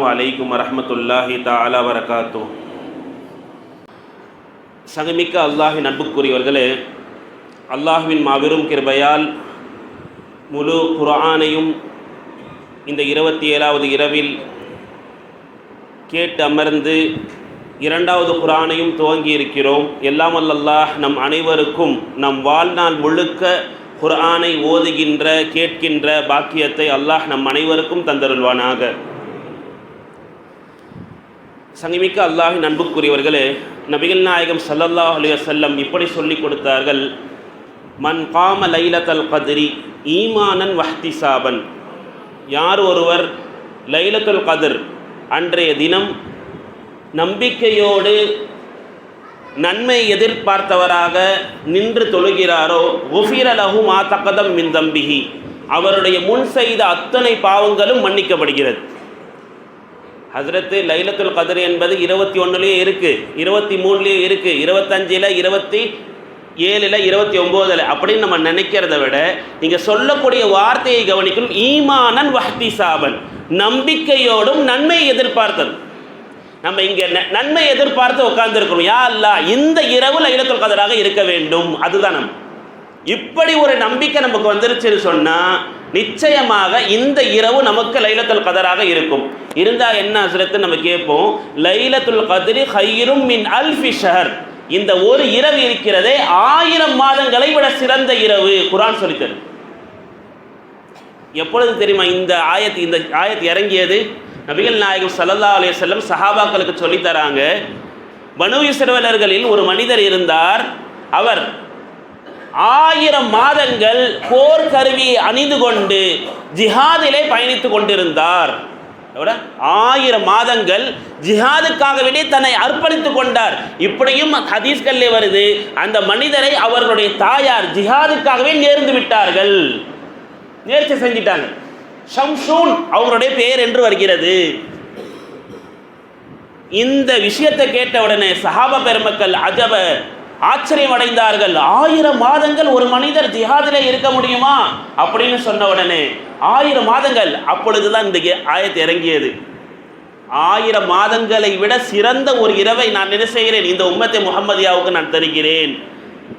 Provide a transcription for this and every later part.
அஸ்ஸலாமு அலைக்கும் வரமத்துல்லாஹி தாலா வரகாத்து சகமிக்க அல்லாஹின் அன்புக்குரியவர்களே அல்லாஹுவின் மாபெரும் கிருபையால் முழு குரானையும் இந்த இருபத்தி ஏழாவது இரவில் கேட்டு அமர்ந்து இரண்டாவது குரானையும் துவங்கி இருக்கிறோம். எல்லாம் அல்லாஹ் நம் அனைவருக்கும் நம் வாழ்நாள் முழுக்க குர்ஆனை ஓதுகின்ற கேட்கின்ற பாக்கியத்தை அல்லாஹ் நம் அனைவருக்கும் தந்தருள்வானாக. சங்கமிக்க அல்லாஹி நண்புக்குரியவர்களே நபிகள் நாயகம் சல்லல்லாஹ் அலைஹி வஸல்லம் இப்படி சொல்லி கொடுத்தார்கள். மன் காம லைலத்தல் கதிரி ஈமானன் வஹ்திசாபன். யார் ஒருவர் லைலத்துல் கதிர் அன்றைய தினம் நம்பிக்கையோடு நன்மை எதிர்பார்த்தவராக நின்று தொழுகிறாரோ குஃபிரலஹு மா தக்கதம் மின் தம்பிகி அவருடைய முன் செய்த அத்தனை பாவங்களும் மன்னிக்கப்படுகிறது. ஹசரத்து லைலத்துல் கதிர் என்பது இருபத்தி ஒன்றுலேயே இருக்குது இருபத்தி மூணுலேயே இருக்குது இருபத்தஞ்சில் இருபத்தி ஏழில் இருபத்தி ஒம்போதில். அப்படின்னு நம்ம நினைக்கிறத விட நீங்கள் சொல்லக்கூடிய வார்த்தையை கவனிக்கணும் ஈமானன் வஹ்தி சாபன் நம்பிக்கையோடும் நன்மை எதிர்பார்த்தது. நம்ம இங்கே நன்மை எதிர்பார்த்து உட்கார்ந்துருக்கணும் யா அல்லா இந்த இரவு லைலத்துல் கதராக இருக்க வேண்டும். அதுதான் நம்ம இப்படி ஒரு நம்பிக்கை நமக்கு வந்துருச்சுன்னு சொன்னால் நிச்சயமாக இந்த இரவு நமக்கு லைலத்துல் கதராக இருக்கும். இருந்தால் என்ன அசுரத்து நம்ம கேட்போம்? லைலத்துல் கதிரி ஹைரும் மின் அல்ஃபி ஷஹர். இந்த ஒரு இரவு இருக்கிறதே ஆயிரம் மாதங்களை விட சிறந்த இரவு. குரான் சொல்லித்தரு. எப்பொழுது தெரியுமா இந்த ஆயத் இந்த ஆயத்து இறங்கியது? நபிகள் நாயகம் சல்லல்லா அலைய செல்லம் சஹாபாக்களுக்கு சொல்லித்தராங்க பனு இஸ்ரவேலர்களில் ஒரு மனிதர் இருந்தார். அவர் ஆயிரம் மாதங்கள் போர் கருவி அணிந்து கொண்டு ஜிஹாதிலே பயணித்து கொண்டிருந்தார். ஆயிரம் மாதங்கள் ஜிஹாதுக்காக வேண்டி தன்னை அர்ப்பணித்துக் கொண்டார். இப்படியும் ஹதீஸ்கல்லே வருது அந்த மனிதரை அவர்களுடைய தாயார் ஜிஹாதுக்காகவே நேர்ந்து விட்டார்கள். நேர்ச்சி செஞ்சிட்டாங்க. ஷம்ஷூன் அவங்களுடைய பெயர் என்று வருகிறது. இந்த விஷயத்தை கேட்ட உடனே சஹாப பெருமக்கள் அஜப ஆச்சரியம் அடைந்தார்கள் ஆயிரம் மாதங்கள் ஒரு மனிதர் ஜிஹாதிலே இருக்க முடியுமா? அப்படின்னு சொன்ன உடனே ஆயிரம் மாதங்கள். அப்பொழுதுதான் இந்த ஆயத்தை இறங்கியது. ஆயிரம் மாதங்களை விட சிறந்த ஒரு இரவை நான் என்ன செய்கிறேன்? இந்த உம்மத்தை முகமதியாவுக்கு நான் தருகிறேன்.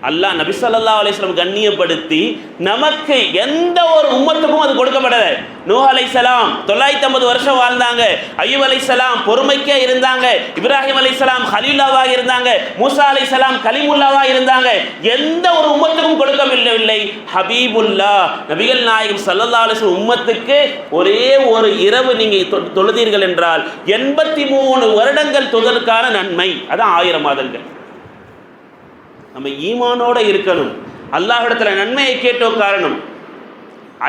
அல்லாஹ் நபி சொல்லா அலிஸ்லாம் கண்ணியப்படுத்தி நமக்கு எந்த ஒரு உம்மத்துக்கும் அது கொடுக்கப்படல நூ அலைசலாம் தொள்ளாயிரத்தி ஐம்பது வருஷம் வாழ்ந்தாங்க. ஐயூப் அலைசலாம் பொறுமைக்கே இருந்தாங்க. இப்ராஹிம் அலைசலாம் ஹலீலாவாக இருந்தாங்க. மூசா அலைசலாம் கலிமுல்லாவாக இருந்தாங்க. எந்த ஒரு உம்மத்துக்கும் கொடுக்கவில்லை. ஹபீபுல்லா நபிகள் நாயகம் சல்லல்லா அலிஸ்லாம் உம்மத்துக்கு ஒரே ஒரு இரவு நீங்கள் தொழுதீர்கள் என்றால் எண்பத்தி மூணு வருடங்கள் தொழுதற்கான நன்மை. அதான் ஆயிரம் மாதங்கள் நம்ம ஈமானோட இருக்கணும். அல்லாஹிடத்தில் நன்மையை கேட்டோ காரணம்.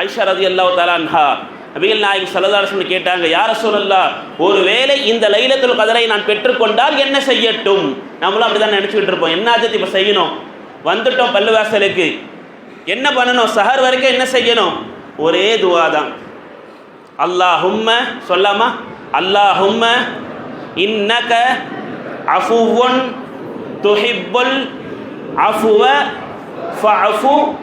ஐஷா ரதி அல்லா தலான்ஹா நபிகள் நாயகம் சல்லதாரசன் கேட்டாங்க யார சொல்லல்லா ஒரு வேளை இந்த லைலத்துல் கதரை நான் பெற்றுக்கொண்டால் என்ன செய்யட்டும்? நம்மளும் அப்படி தான் நினச்சிக்கிட்டு இருப்போம். என்ன ஆச்சு இப்போ செய்யணும்? வந்துட்டோம் பல்லுவாசலுக்கு என்ன பண்ணணும்? சஹர் வரைக்கும் என்ன செய்யணும்? ஒரே துவா தான். அல்லாஹும்ம சொல்லாமா? அல்லாஹும்ம இன்னக அஃபுவன் துஹிப்புல் அஃபுவ ஃபஅஃபு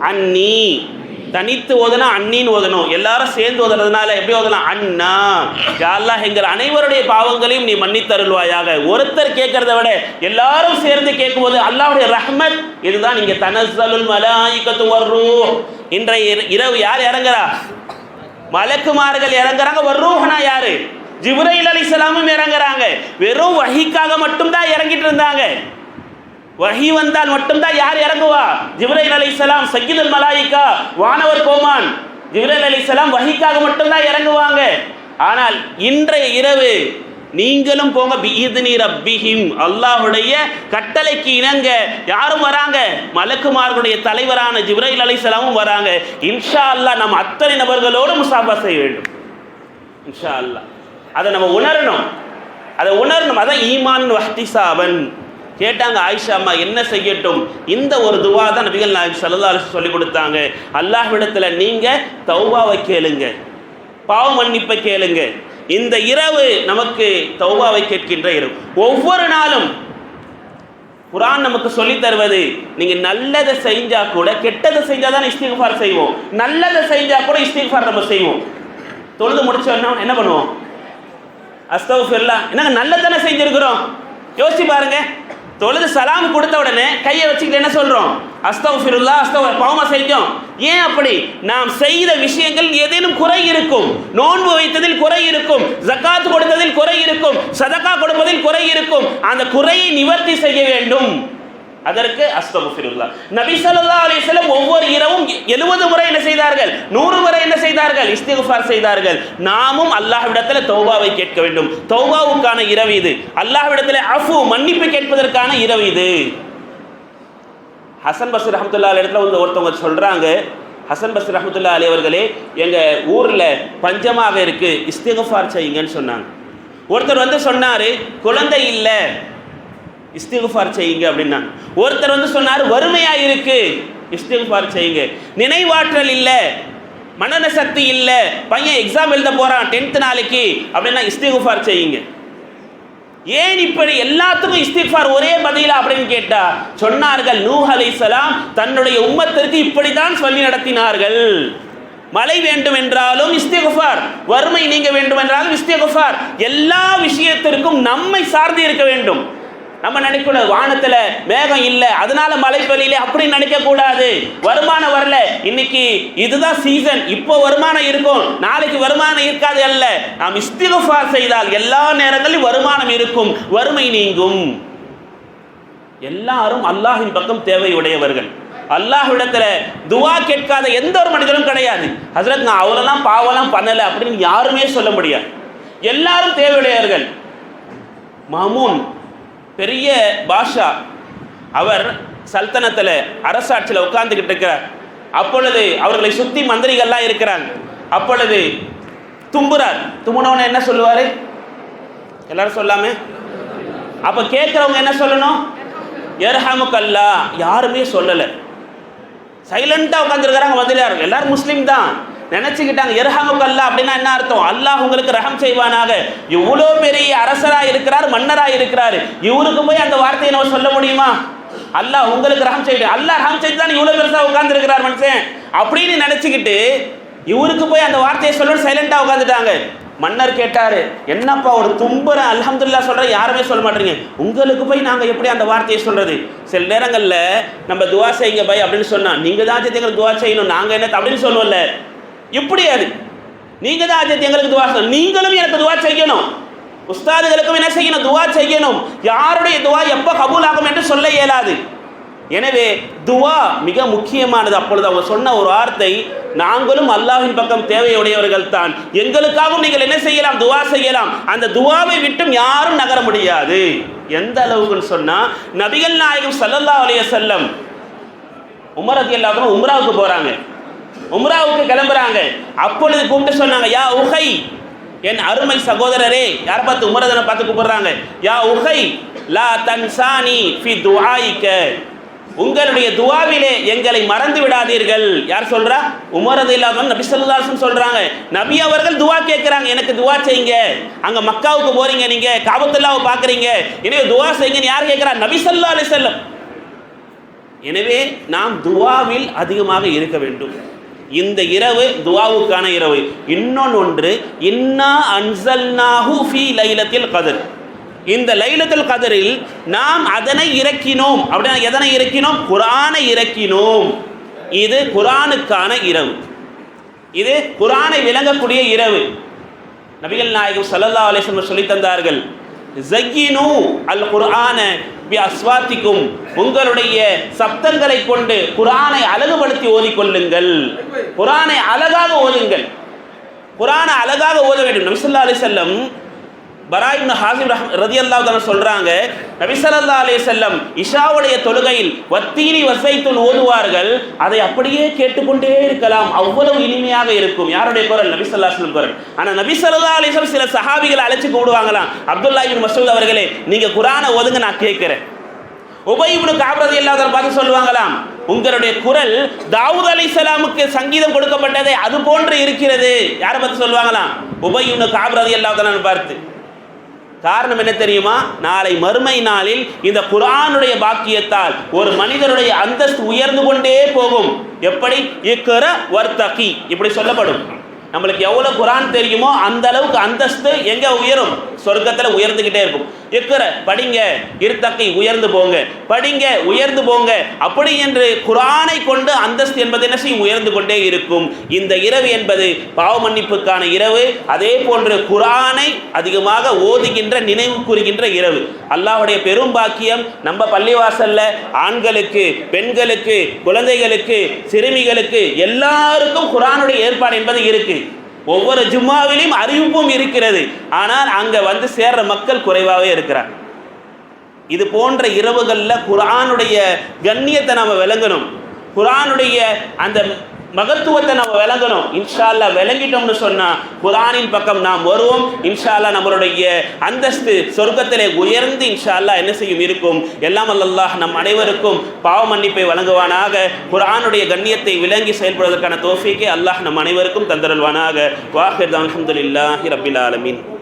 அன்னி. தனித்து ஓதனா அன்னின் ஓதணும். எல்லாரும் சேர்ந்து ஓதுனதுனால எப்படி ஓதலாம்? அண்ணா யாரெல்லாம் எங்கள் அனைவருடைய பாவங்களையும் நீ மன்னித்தருள்வாயாக. ஒருத்தர் கேட்கறத விட எல்லாரும் சேர்ந்து கேட்கும்போது அல்லாவுடைய ரஹ்மத் இதுதான் நீங்க தனசலுல் மலாய்க்கத்து வர்றூ இன்றைய இரவு யார் இறங்குறா? மலக்குமார்கள் இறங்குறாங்க. வர்றூஹனா யாரு? ஜிப்ரைல் அலிஸ்லாமும் இறங்குறாங்க. வெறும் வகிக்காக மட்டும்தான் இறங்கிட்டு இருந்தாங்க. வஹி வந்தால் மட்டும்தான் யார் இறங்குவா? ஜிப்ரைல் அலி இஸ்லாம் மலாயிக்கா வானவர் கோமான். ஜிப்ரைல் அலி வகிக்காக மட்டும்தான் இறங்குவாங்க. ஆனால் இன்றைய இரவு நீங்களும் போங்க பிஇத்னி ரப்பிஹிம். அல்லாஹ்வுடைய கட்டளைக்கு இணங்க யாரும் வராங்க. மலக்குமார்களுடைய தலைவரான ஜிப்ரைல் அலிசலாமும் வராங்க. இன்ஷா அல்லாஹ் நம்ம அத்தனை நபர்களோடு முசாஃபா செய்ய வேண்டும். இன்ஷா அல்லாஹ் அதை நம்ம உணரணும். அதை உணரணும். அதான் ஈமான் வஹ்திசாபன். கேட்டாங்க ஆயிஷா அம்மா என்ன செய்யட்டும்? இந்த ஒரு துவா தான் நபிகள் நாயகம் சல்லா அலிஸ் சொல்லி கொடுத்தாங்க. அல்லாஹ்விடத்தில் நீங்கள் தௌபாவை கேளுங்க. பாவ மன்னிப்பை கேளுங்க. இந்த இரவு நமக்கு தௌபாவை கேட்கின்ற இரவு. ஒவ்வொரு நாளும் குரான் நமக்கு சொல்லி தருவது நீங்க நல்லதை செஞ்சா கூட கெட்டதை செஞ்சா தான் இஸ்திகார் செய்வோம். நல்லதை செஞ்சா கூட இஸ்திகார் நம்ம செய்வோம். தொழுது முடிச்ச என்ன பண்ணுவோம் அஸ்தகுஃபிருல்லா என்னங்க நல்லதானே செஞ்சிருக்கிறோம்? யோசிச்சு பாருங்க. தொழுது சலாம் கொடுத்த உடனே கையை வச்சுக்கிட்டு என்ன சொல்றோம்? அஸ்தகுஃபிருல்லா அஸ்தவ பாவமா செஞ்சோம் ஏன் அப்படி? நாம் செய்த விஷயங்கள் ஏதேனும் குறை இருக்கும். நோன்பு வைத்ததில் குறை இருக்கும். ஜக்காத் கொடுத்ததில் குறை இருக்கும். சதக்கா கொடுப்பதில் குறை இருக்கும். அந்த குறையை நிவர்த்தி செய்ய வேண்டும். அதற்கு அஸ்தகுஃபிருல்லா நபி ஸல்லல்லாஹு அலிஸ்லம் ஒவ்வொரு இரவும் 70 முறை என்ன செய்தார்கள்? நூறு முறை என்ன செய்தார்கள்? இஸ்திகுஃபார் செய்தார்கள். நாமும் அல்லாஹ்விடத்தில் தௌபாவை கேட்க வேண்டும். தௌபாவுக்கான இரவு இது. அல்லாஹ்விடத்தில் அஃபு மன்னிப்பு கேட்பதற்கான இரவு இது. ஹசன் பஸ்ர் ரஹமத்துல்லா இடத்துல வந்து ஒருத்தவங்க சொல்றாங்க ஹசன் பஸ்ர் ரஹமத்துல்லா அலி அவர்களே எங்க ஊர்ல பஞ்சமாக இருக்கு இஸ்திகுஃபார் செய்யுங்கன்னு சொன்னாங்க. ஒருத்தர் வந்து சொன்னார் குழந்தை இல்லை இஸ்திகுஃபார் செய்யுங்க அப்படின்னா. ஒருத்தர் வந்து சொன்னார் வறுமையாக இருக்கு. இஸ்திகுஃபார் செய்யுங்க. நினைவாற்றல் இல்லை மனன சக்தி இல்லை பையன் எக்ஸாம் எழுத போகிறான் டென்த் நாளைக்கு அப்படின்னா இஸ்திகுஃபார் செய்யுங்க. ஏன் இப்படி எல்லாத்துக்கும் இஸ்திக்ஃபார் ஒரே பதிலா அப்படின்னு கேட்டா சொன்னார்கள் நூஹ் அலைஹிஸ்ஸலாம் தன்னுடைய உம்மத்திற்கு இப்படித்தான் சொல்லி நடத்தினார்கள். மழை வேண்டும் என்றாலும் இஸ்திகுஃபார் வறுமை நீங்க வேண்டும் என்றாலும் இஸ்திகுஃபார். எல்லா விஷயத்திற்கும் நம்மை சார்ந்து இருக்க வேண்டும். நம்ம நினைக்கணும் வானத்துல மேகம் இல்லை. அதனால மழை பெய்யல அப்படி நினைக்க கூடாது வருமானம் வரல. இன்னைக்கு இதுதான் சீசன் இப்போ வருமானம் இருக்கும். நாளைக்கு வருமானம் இருக்காது அல்ல. நாம் இஸ்திகுஃபார் செய்தால் எல்லா நேரங்களிலும் வருமானம் இருக்கும். வறுமை நீங்கும். எல்லாரும் அல்லாஹின் பக்கம் தேவையுடையவர்கள். அல்லாஹ்விடத்துல துவா கேட்காத எந்த ஒரு மனிதனும் கிடையாது. ஹசரத் நான் அவரெல்லாம் பாவம்லாம் பண்ணல அப்படின்னு யாருமே சொல்ல முடியாது. எல்லாரும் தேவையுடையவர்கள். மாமூன் பெரிய பாஷா. அவர் சல்தனத்தில் அரசாட்சியில் உட்கார்ந்துக்கிட்டு இருக்கிறார். அப்பொழுது அவர்களை சுற்றி மந்திரிகள்லாம் இருக்கிறாங்க. அப்பொழுது தும்புறார். தும்புனவன என்ன சொல்லுவார்? எல்லாரும் சொல்லாமே. அப்போ கேட்குறவங்க என்ன சொல்லணும்? எர்ஹமுக்கல்லா. யாருமே சொல்லலை. சைலண்டாக உட்காந்துருக்கிறாங்க மந்திரியார் எல்லாரும் முஸ்லீம் தான். நினைச்சுக்கிட்டாங்க எர்ஹமுக்கல்லா அப்படின்னா என்ன அர்த்தம்? அல்லாஹ் உங்களுக்கு ரஹம் செய்வானாக. இவ்வளோ பெரிய அரசராக இருக்கிறார் மன்னராக இருக்கிறார். இவருக்கு போய் அந்த வார்த்தையை நம்ம சொல்ல முடியுமா? அல்லாஹ் உங்களுக்கு ரகம் செய்து அல்லாஹ் ரஹம் செய்து தான் இவ்வளோ பெருசாக உட்காந்துருக்கிறார் மனுஷன். அப்படின்னு நினச்சிக்கிட்டு இவருக்கு போய் அந்த வார்த்தையை சொல்ல சைலண்டாக உட்காந்துட்டாங்க மன்னர் கேட்டாரு என்னப்பா ஒரு தும்புற அல்ஹம்துல்லா சொல்ற யாருமே சொல்ல மாட்டீங்க. உங்களுக்கு போய் நாங்கள் எப்படி அந்த வார்த்தையை சொல்றது? சில நேரங்களில் நம்ம துவா செய்யுங்க பை அப்படின்னு சொன்னா நீங்க தான் ஆஜத் எங்களுக்கு துவா செய்யணும் நாங்கள் என்ன அப்படின்னு சொல்லுவோம்ல. இப்படி அது? நீங்க தான் ஆஜத் எங்களுக்கு துவா செய்யணும் நீங்களும் எனக்கு துவா செய்யணும். உஸ்தாதுகளுக்கும் என்ன செய்யணும்? துவா செய்யணும். யாருடைய துவா எப்போ கபூல் ஆகும் என்று சொல்ல இயலாது. எனவே துவா மிக முக்கியமானது. அப்பொழுது அவங்க சொன்ன ஒரு வார்த்தை நாங்களும் அல்லாஹின் பக்கம் தேவையுடையவர்கள் தான். எங்களுக்காகவும் நீங்கள் என்ன செய்யலாம்? துவா செய்யலாம். அந்த துவாவை விட்டும் யாரும் நகர முடியாது. எந்த அளவுக்குன்னு சொன்னா நபிகள் நாயகம் சல்லல்லா அலைய செல்லம் உமரதி எல்லாத்துக்கும் உம்ராவுக்கு போறாங்க. உம்ராவுக்கு கிளம்புறாங்க. அப்பொழுது கூப்பிட்டு சொன்னாங்க யா உஹை என் அருமை சகோதரரே. யார் பார்த்து உமரதனை பார்த்து கூப்பிடுறாங்க? யா உஹை லா தன்சானி ஃபி துஆயிக்க உங்களுடைய துவாவிலே எங்களை மறந்து விடாதீர்கள். யார் சொல்றா? உமரது இல்லாமல் நபி சொல்லாசம் சொல்றாங்க. நபி அவர்கள் துவா கேட்கிறாங்க எனக்கு துவா செய்யுங்க. அங்க மக்காவுக்கு போறீங்க நீங்க காபத்துல்லாவை பாக்குறீங்க எனவே துவா செய்யுங்கன்னு யார் கேட்கிறா? நபி சொல்லா அலி செல்லம் எனவே நாம் துவாவில் அதிகமாக இருக்க வேண்டும். இந்த இரவு துவாவுக்கான இரவு. இன்னொன்று ஒன்று இன்னா அன்சல்நாஹு ஃபி லைலத்தில் கதர். இந்த லைலத்தில் கதரில் நாம் அதனை இறக்கினோம். அப்படின்னா எதனை இறக்கினோம்? குரானை இறக்கினோம். இது குரானுக்கான இரவு. இது குரானை விளங்கக்கூடிய இரவு. நபிகள் நாயகம் ஸல்லல்லாஹு அலைஹி சொல்லி தந்தார்கள் ஜக்கினு அல் குர்ஆன அஸ்வாத்திக்கும் உங்களுடைய சப்தங்களை கொண்டு குரானை அழகுபடுத்தி ஓதிக்கொள்ளுங்கள். குரானை அழகாக ஓதுங்கள். குரானை அழகாக ஓத வேண்டும். நபி அலி செல்லம் பராயிப்னு ஹாசிம் ரஹ் ரதியல்லாஹு தஆலா சொல்றாங்க நபிசல்லா அலே செல்லம் இஷாவுடைய தொழுகையில் வத்தீனி வசைத்துள் ஓதுவார்கள் அதை அப்படியே கேட்டுக்கொண்டே இருக்கலாம் அவ்வளவு இனிமையாக இருக்கும். யாருடைய குரல்? நபிசல்லா ஸல்லல்லாஹு குரல். ஆனால் நபிசல்லா ஸல்லல்லாஹு சில சஹாபிகளை அழைச்சி கூடுவாங்களாம். அப்துல்லா இப்னு மசூத் அவர்களே நீங்க குரானை ஓதுங்க நான் கேட்கிறேன். உபயிபுனு காபிரதி இல்லாத பார்த்து சொல்லுவாங்களாம் உங்களுடைய குரல் தாவூத் அலைஹிஸ்ஸலாமுக்கு சங்கீதம் கொடுக்கப்பட்டதே அது போன்று இருக்கிறது. யாரை பார்த்து சொல்லுவாங்களாம்? உபயிபுனு காபிரதி இல்லாத பார்த்து. காரணம் என்ன தெரியுமா? நாளை மறுமை நாளில் இந்த குரானுடைய பாக்கியத்தால் ஒரு மனிதனுடைய அந்தஸ்து உயர்ந்து கொண்டே போகும். எப்படி? இக்கர வர்த்தகி. இப்படி சொல்லப்படும். நம்மளுக்கு எவ்வளவு குரான் தெரியுமோ அந்த அளவுக்கு அந்தஸ்து எங்க உயரும்? சொர்க்கத்துல உயர்ந்துகிட்டே இருக்கும். இருக்கிற படிங்க இருத்தக்கை உயர்ந்து போங்க. படிங்க உயர்ந்து போங்க. அப்படி என்று குரானை கொண்டு அந்தஸ்து என்பது என்ன செய்யும்? உயர்ந்து கொண்டே இருக்கும். இந்த இரவு என்பது பாவ மன்னிப்புக்கான இரவு. அதே போன்று குரானை அதிகமாக ஓதுகின்ற நினைவு கூறுகின்ற இரவு. அல்லாஹ்வுடைய பெரும் பாக்கியம் நம்ம பள்ளிவாசல்ல ஆண்களுக்கு பெண்களுக்கு குழந்தைகளுக்கு சிறுமிகளுக்கு எல்லாருக்கும் குரானுடைய ஏற்பாடு என்பது இருக்கு. ஒவ்வொரு ஜும்மாவிலையும் அறிவிப்பும் இருக்கிறது. ஆனால் அங்கே வந்து சேர்ற மக்கள் குறைவாகவே இருக்கிறார். இது போன்ற இரவுகளில் குரானுடைய கண்ணியத்தை நாம் விளங்கணும். குரானுடைய அந்த மகத்துவத்தை நம்ம விளங்கணும். இன்ஷா அல்லாஹ் விளங்கிட்டோம்னு சொன்னால் குரானின் பக்கம் நாம் வருவோம். இன்ஷால்லா நம்மளுடைய அந்தஸ்து சொர்க்கத்திலே உயர்ந்து இன்ஷால்லா என்ன செய்யும் இருக்கும்? எல்லாம் அல்லாஹ் நம் அனைவருக்கும் பாவ மன்னிப்பை வழங்குவானாக. குரானுடைய கண்ணியத்தை விளங்கி செயல்படுவதற்கான தோஃபிக்கே அல்லாஹ் நம் அனைவருக்கும் தந்தருள்வானாக. வாஹிர் அலமதுல்லாஹி ரபில் ஆலமின்.